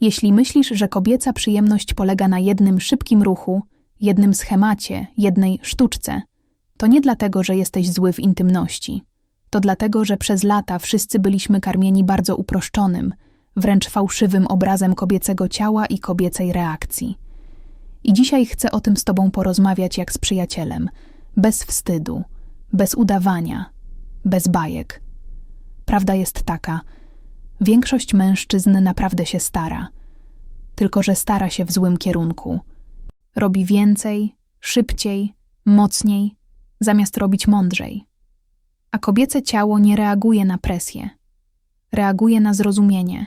Jeśli myślisz, że kobieca przyjemność polega na jednym szybkim ruchu, jednym schemacie, jednej sztuczce, to nie dlatego, że jesteś zły w intymności. To dlatego, że przez lata wszyscy byliśmy karmieni bardzo uproszczonym, wręcz fałszywym obrazem kobiecego ciała i kobiecej reakcji. I dzisiaj chcę o tym z Tobą porozmawiać jak z przyjacielem, bez wstydu, bez udawania, bez bajek. Prawda jest taka: większość mężczyzn naprawdę się stara, tylko że stara się w złym kierunku. Robi więcej, szybciej, mocniej, zamiast robić mądrzej. A kobiece ciało nie reaguje na presję, reaguje na zrozumienie.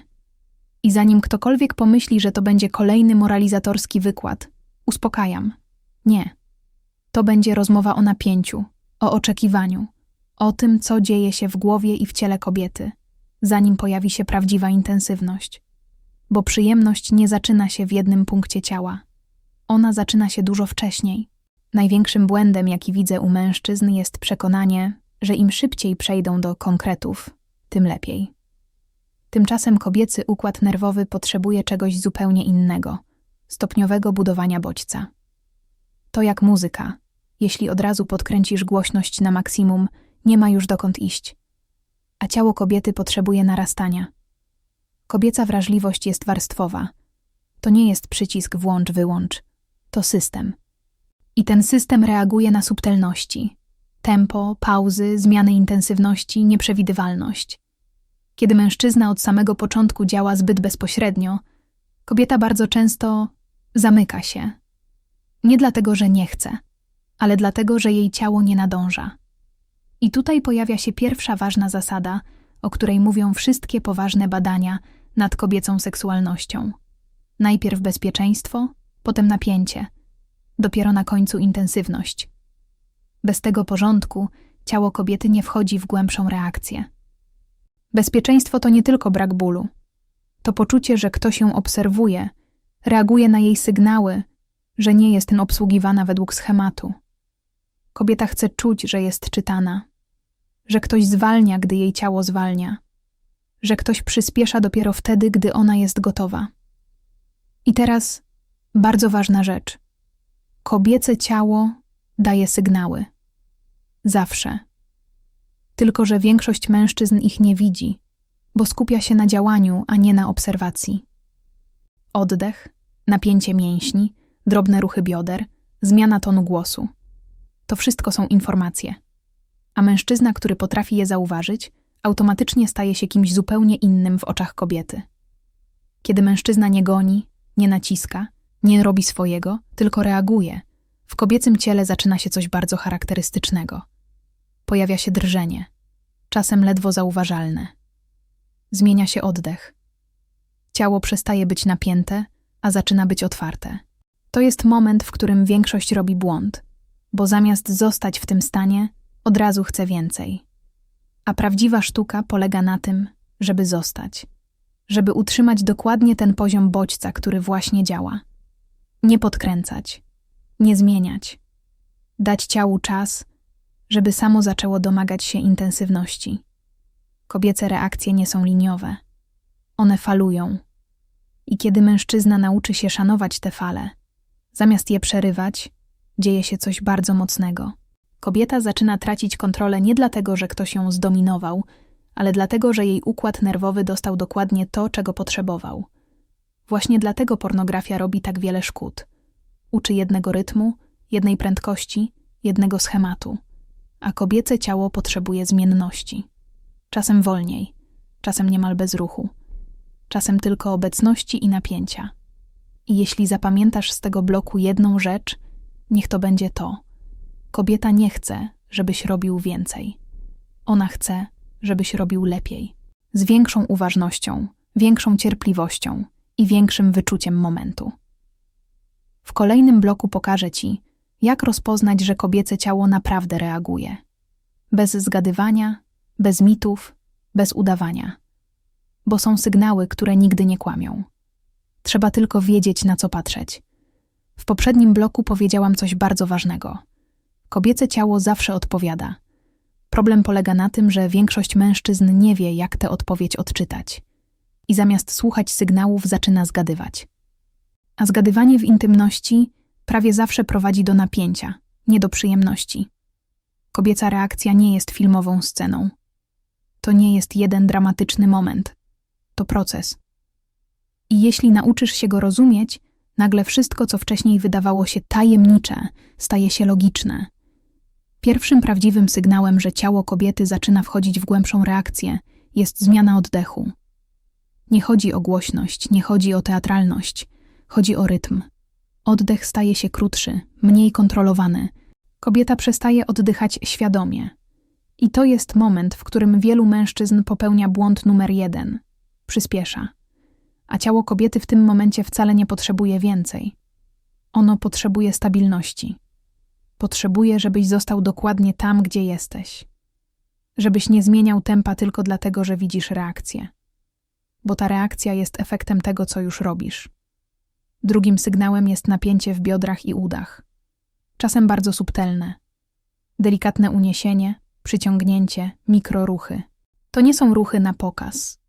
I zanim ktokolwiek pomyśli, że to będzie kolejny moralizatorski wykład, uspokajam. Nie. To będzie rozmowa o napięciu, o oczekiwaniu, o tym, co dzieje się w głowie i w ciele kobiety, zanim pojawi się prawdziwa intensywność. Bo przyjemność nie zaczyna się w jednym punkcie ciała. Ona zaczyna się dużo wcześniej. Największym błędem, jaki widzę u mężczyzn, jest przekonanie, że im szybciej przejdą do konkretów, tym lepiej. Tymczasem kobiecy układ nerwowy potrzebuje czegoś zupełnie innego stopniowego budowania bodźca. To jak muzyka. Jeśli od razu podkręcisz głośność na maksimum, nie ma już dokąd iść. A ciało kobiety potrzebuje narastania. Kobieca wrażliwość jest warstwowa. To nie jest przycisk włącz-wyłącz. To system. I ten system reaguje na subtelności. Tempo, pauzy, zmiany intensywności, nieprzewidywalność. Kiedy mężczyzna od samego początku działa zbyt bezpośrednio, kobieta bardzo często zamyka się. Nie dlatego, że nie chce, ale dlatego, że jej ciało nie nadąża. I tutaj pojawia się pierwsza ważna zasada, o której mówią wszystkie poważne badania nad kobiecą seksualnością. Najpierw bezpieczeństwo, potem napięcie, dopiero na końcu intensywność. Bez tego porządku ciało kobiety nie wchodzi w głębszą reakcję. Bezpieczeństwo to nie tylko brak bólu. To poczucie, że ktoś ją obserwuje, reaguje na jej sygnały, że nie jest obsługiwana według schematu. Kobieta chce czuć, że jest czytana, że ktoś zwalnia, gdy jej ciało zwalnia, że ktoś przyspiesza dopiero wtedy, gdy ona jest gotowa. I teraz bardzo ważna rzecz. Kobiece ciało daje sygnały. Zawsze. Tylko, że większość mężczyzn ich nie widzi, bo skupia się na działaniu, a nie na obserwacji. Oddech, napięcie mięśni, drobne ruchy bioder, zmiana tonu głosu. To wszystko są informacje. A mężczyzna, który potrafi je zauważyć, automatycznie staje się kimś zupełnie innym w oczach kobiety. Kiedy mężczyzna nie goni, nie naciska, nie robi swojego, tylko reaguje, w kobiecym ciele zaczyna się coś bardzo charakterystycznego. Pojawia się drżenie, czasem ledwo zauważalne. Zmienia się oddech. Ciało przestaje być napięte, a zaczyna być otwarte. To jest moment, w którym większość robi błąd, bo zamiast zostać w tym stanie, od razu chce więcej. A prawdziwa sztuka polega na tym, żeby zostać, żeby utrzymać dokładnie ten poziom bodźca, który właśnie działa. Nie podkręcać, nie zmieniać. Dać ciału czas, żeby samo zaczęło domagać się intensywności. Kobiece reakcje nie są liniowe. One falują. I kiedy mężczyzna nauczy się szanować te fale, zamiast je przerywać, dzieje się coś bardzo mocnego. Kobieta zaczyna tracić kontrolę nie dlatego, że ktoś ją zdominował, ale dlatego, że jej układ nerwowy dostał dokładnie to, czego potrzebował. Właśnie dlatego pornografia robi tak wiele szkód. Uczy jednego rytmu, jednej prędkości, jednego schematu, a kobiece ciało potrzebuje zmienności. Czasem wolniej, czasem niemal bez ruchu, czasem tylko obecności i napięcia. I jeśli zapamiętasz z tego bloku jedną rzecz, niech to będzie to. Kobieta nie chce, żebyś robił więcej. Ona chce, żebyś robił lepiej, z większą uważnością, większą cierpliwością i większym wyczuciem momentu. W kolejnym bloku pokażę Ci, jak rozpoznać, że kobiece ciało naprawdę reaguje. Bez zgadywania, bez mitów, bez udawania. Bo są sygnały, które nigdy nie kłamią. Trzeba tylko wiedzieć, na co patrzeć. W poprzednim bloku powiedziałam coś bardzo ważnego. Kobiece ciało zawsze odpowiada. Problem polega na tym, że większość mężczyzn nie wie, jak tę odpowiedź odczytać. i zamiast słuchać sygnałów zaczyna zgadywać. A zgadywanie w intymności prawie zawsze prowadzi do napięcia, nie do przyjemności. Kobieca reakcja nie jest filmową sceną. To nie jest jeden dramatyczny moment. To proces. I jeśli nauczysz się go rozumieć, nagle wszystko, co wcześniej wydawało się tajemnicze, staje się logiczne. Pierwszym prawdziwym sygnałem, że ciało kobiety zaczyna wchodzić w głębszą reakcję, jest zmiana oddechu. Nie chodzi o głośność, nie chodzi o teatralność, chodzi o rytm. Oddech staje się krótszy, mniej kontrolowany. Kobieta przestaje oddychać świadomie. I to jest moment, w którym wielu mężczyzn popełnia błąd numer jeden przyspiesza. A ciało kobiety w tym momencie wcale nie potrzebuje więcej. Ono potrzebuje stabilności. Potrzebuje, żebyś został dokładnie tam, gdzie jesteś. Żebyś nie zmieniał tempa tylko dlatego, że widzisz reakcję. Bo ta reakcja jest efektem tego, co już robisz. Drugim sygnałem jest napięcie w biodrach i udach. Czasem bardzo subtelne. Delikatne uniesienie, przyciągnięcie, mikroruchy. To nie są ruchy na pokaz.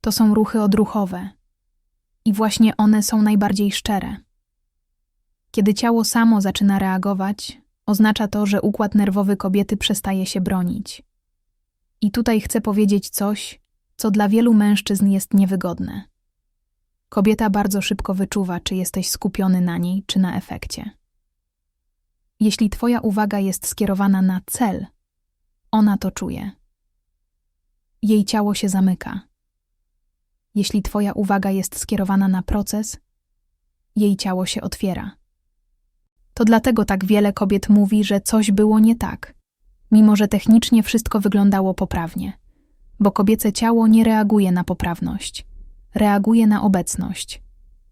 To są ruchy odruchowe. I właśnie one są najbardziej szczere. Kiedy ciało samo zaczyna reagować, oznacza to, że układ nerwowy kobiety przestaje się bronić. I tutaj chcę powiedzieć coś, co dla wielu mężczyzn jest niewygodne. Kobieta bardzo szybko wyczuwa, czy jesteś skupiony na niej, czy na efekcie. Jeśli Twoja uwaga jest skierowana na cel, ona to czuje. Jej ciało się zamyka. Jeśli Twoja uwaga jest skierowana na proces, jej ciało się otwiera. To dlatego tak wiele kobiet mówi, że coś było nie tak, mimo że technicznie wszystko wyglądało poprawnie, bo kobiece ciało nie reaguje na poprawność, reaguje na obecność.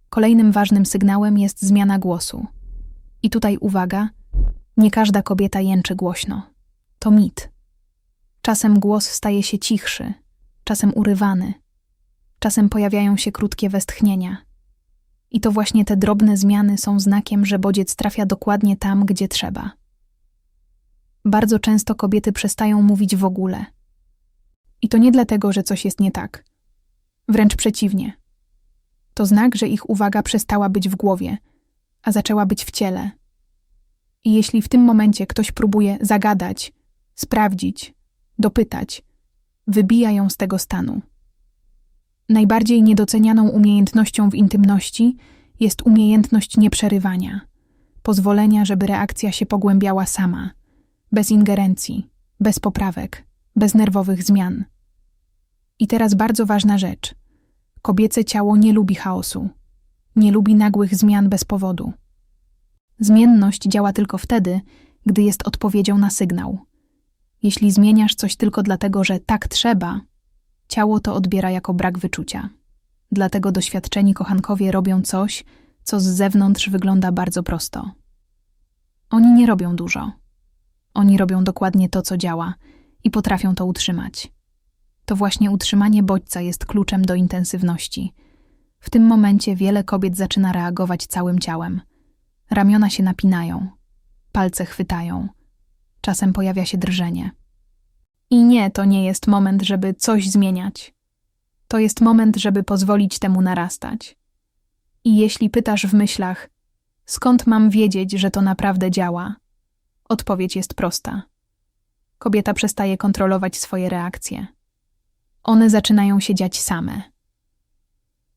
Kolejnym ważnym sygnałem jest zmiana głosu. I tutaj uwaga, nie każda kobieta jęczy głośno. To mit. Czasem głos staje się cichszy, czasem urywany, czasem pojawiają się krótkie westchnienia. I to właśnie te drobne zmiany są znakiem, że bodziec trafia dokładnie tam, gdzie trzeba. Bardzo często kobiety przestają mówić w ogóle. I to nie dlatego, że coś jest nie tak. Wręcz przeciwnie. To znak, że ich uwaga przestała być w głowie, a zaczęła być w ciele. I jeśli w tym momencie ktoś próbuje zagadać, sprawdzić, dopytać, wybija ją z tego stanu. Najbardziej niedocenianą umiejętnością w intymności jest umiejętność nieprzerywania, pozwolenia, żeby reakcja się pogłębiała sama, bez ingerencji, bez poprawek, bez nerwowych zmian. I teraz bardzo ważna rzecz. Kobiece ciało nie lubi chaosu, nie lubi nagłych zmian bez powodu. Zmienność działa tylko wtedy, gdy jest odpowiedzią na sygnał. Jeśli zmieniasz coś tylko dlatego, że tak trzeba, ciało to odbiera jako brak wyczucia. Dlatego doświadczeni kochankowie robią coś, co z zewnątrz wygląda bardzo prosto. Oni nie robią dużo. Oni robią dokładnie to, co działa i potrafią to utrzymać. To właśnie utrzymanie bodźca jest kluczem do intensywności. W tym momencie wiele kobiet zaczyna reagować całym ciałem. Ramiona się napinają, palce chwytają, czasem pojawia się drżenie. I nie, to nie jest moment, żeby coś zmieniać. To jest moment, żeby pozwolić temu narastać. I jeśli pytasz w myślach, skąd mam wiedzieć, że to naprawdę działa? Odpowiedź jest prosta. Kobieta przestaje kontrolować swoje reakcje. One zaczynają się dziać same.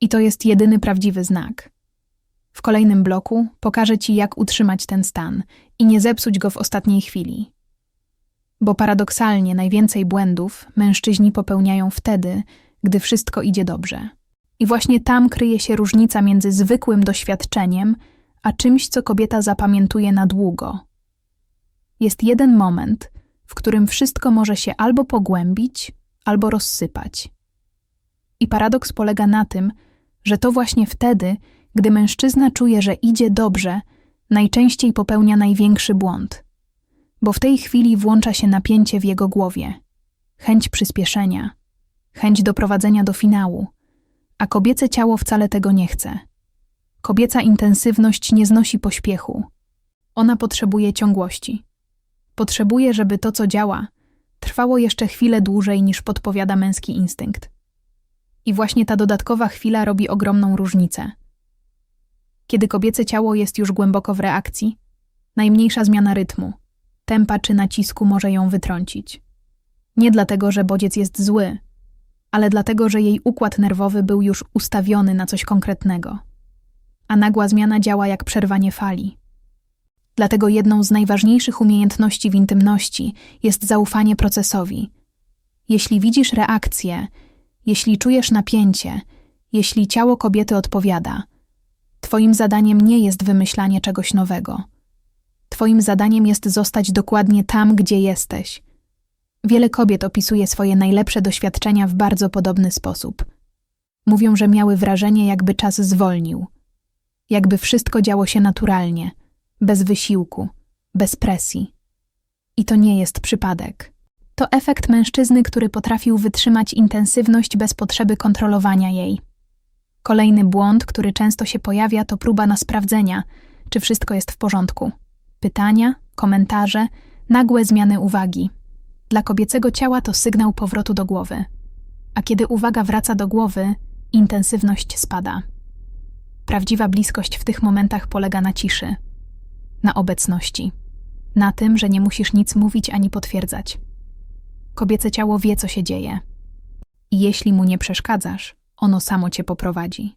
I to jest jedyny prawdziwy znak. W kolejnym bloku pokażę Ci, jak utrzymać ten stan i nie zepsuć go w ostatniej chwili. Bo paradoksalnie najwięcej błędów mężczyźni popełniają wtedy, gdy wszystko idzie dobrze. I właśnie tam kryje się różnica między zwykłym doświadczeniem, a czymś, co kobieta zapamiętuje na długo. Jest jeden moment, w którym wszystko może się albo pogłębić, albo rozsypać. I paradoks polega na tym, że to właśnie wtedy, gdy mężczyzna czuje, że idzie dobrze, najczęściej popełnia największy błąd. Bo w tej chwili włącza się napięcie w jego głowie, chęć przyspieszenia, chęć doprowadzenia do finału, a kobiece ciało wcale tego nie chce. Kobieca intensywność nie znosi pośpiechu. Ona potrzebuje ciągłości. Potrzebuje, żeby to, co działa, trwało jeszcze chwilę dłużej niż podpowiada męski instynkt. I właśnie ta dodatkowa chwila robi ogromną różnicę. Kiedy kobiece ciało jest już głęboko w reakcji, najmniejsza zmiana rytmu, tempa czy nacisku może ją wytrącić. Nie dlatego, że bodziec jest zły, ale dlatego, że jej układ nerwowy był już ustawiony na coś konkretnego. A nagła zmiana działa jak przerwanie fali. Dlatego jedną z najważniejszych umiejętności w intymności jest zaufanie procesowi. Jeśli widzisz reakcję, jeśli czujesz napięcie, jeśli ciało kobiety odpowiada, Twoim zadaniem nie jest wymyślanie czegoś nowego. Twoim zadaniem jest zostać dokładnie tam, gdzie jesteś. Wiele kobiet opisuje swoje najlepsze doświadczenia w bardzo podobny sposób. Mówią, że miały wrażenie, jakby czas zwolnił, jakby wszystko działo się naturalnie, bez wysiłku, bez presji. I to nie jest przypadek. To efekt mężczyzny, który potrafił wytrzymać intensywność bez potrzeby kontrolowania jej. Kolejny błąd, który często się pojawia, to próba na sprawdzenia, czy wszystko jest w porządku. Pytania, komentarze, nagłe zmiany uwagi. Dla kobiecego ciała to sygnał powrotu do głowy. A kiedy uwaga wraca do głowy, intensywność spada. Prawdziwa bliskość w tych momentach polega na ciszy, na obecności, na tym, że nie musisz nic mówić ani potwierdzać. Kobiece ciało wie, co się dzieje. I jeśli mu nie przeszkadzasz, ono samo cię poprowadzi.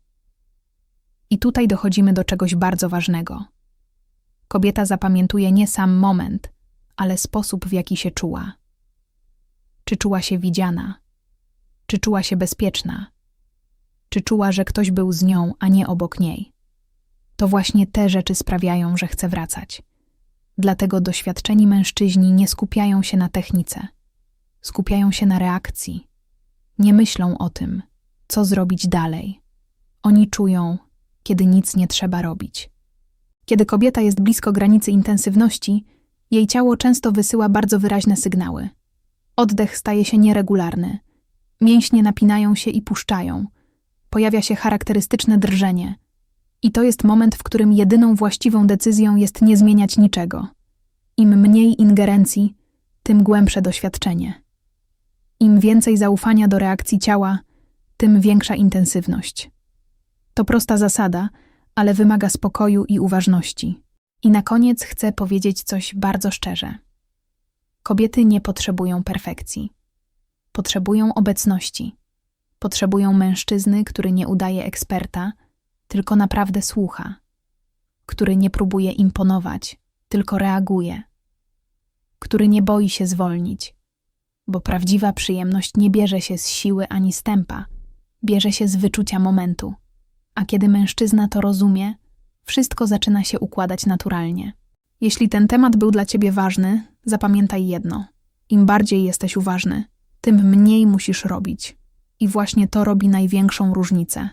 I tutaj dochodzimy do czegoś bardzo ważnego. Kobieta zapamiętuje nie sam moment, ale sposób, w jaki się czuła. Czy czuła się widziana? Czy czuła się bezpieczna? Czy czuła, że ktoś był z nią, a nie obok niej? To właśnie te rzeczy sprawiają, że chce wracać. Dlatego doświadczeni mężczyźni nie skupiają się na technice, skupiają się na reakcji. Nie myślą o tym, co zrobić dalej. Oni czują, kiedy nic nie trzeba robić. Kiedy kobieta jest blisko granicy intensywności, jej ciało często wysyła bardzo wyraźne sygnały. Oddech staje się nieregularny. Mięśnie napinają się i puszczają. Pojawia się charakterystyczne drżenie. I to jest moment, w którym jedyną właściwą decyzją jest nie zmieniać niczego. Im mniej ingerencji, tym głębsze doświadczenie. Im więcej zaufania do reakcji ciała, tym większa intensywność. To prosta zasada, ale wymaga spokoju i uważności. I na koniec chcę powiedzieć coś bardzo szczerze. Kobiety nie potrzebują perfekcji. Potrzebują obecności. Potrzebują mężczyzny, który nie udaje eksperta, tylko naprawdę słucha, który nie próbuje imponować, tylko reaguje, który nie boi się zwolnić, bo prawdziwa przyjemność nie bierze się z siły ani stępa, bierze się z wyczucia momentu. A kiedy mężczyzna to rozumie, wszystko zaczyna się układać naturalnie. Jeśli ten temat był dla ciebie ważny, zapamiętaj jedno: im bardziej jesteś uważny, tym mniej musisz robić. I właśnie to robi największą różnicę.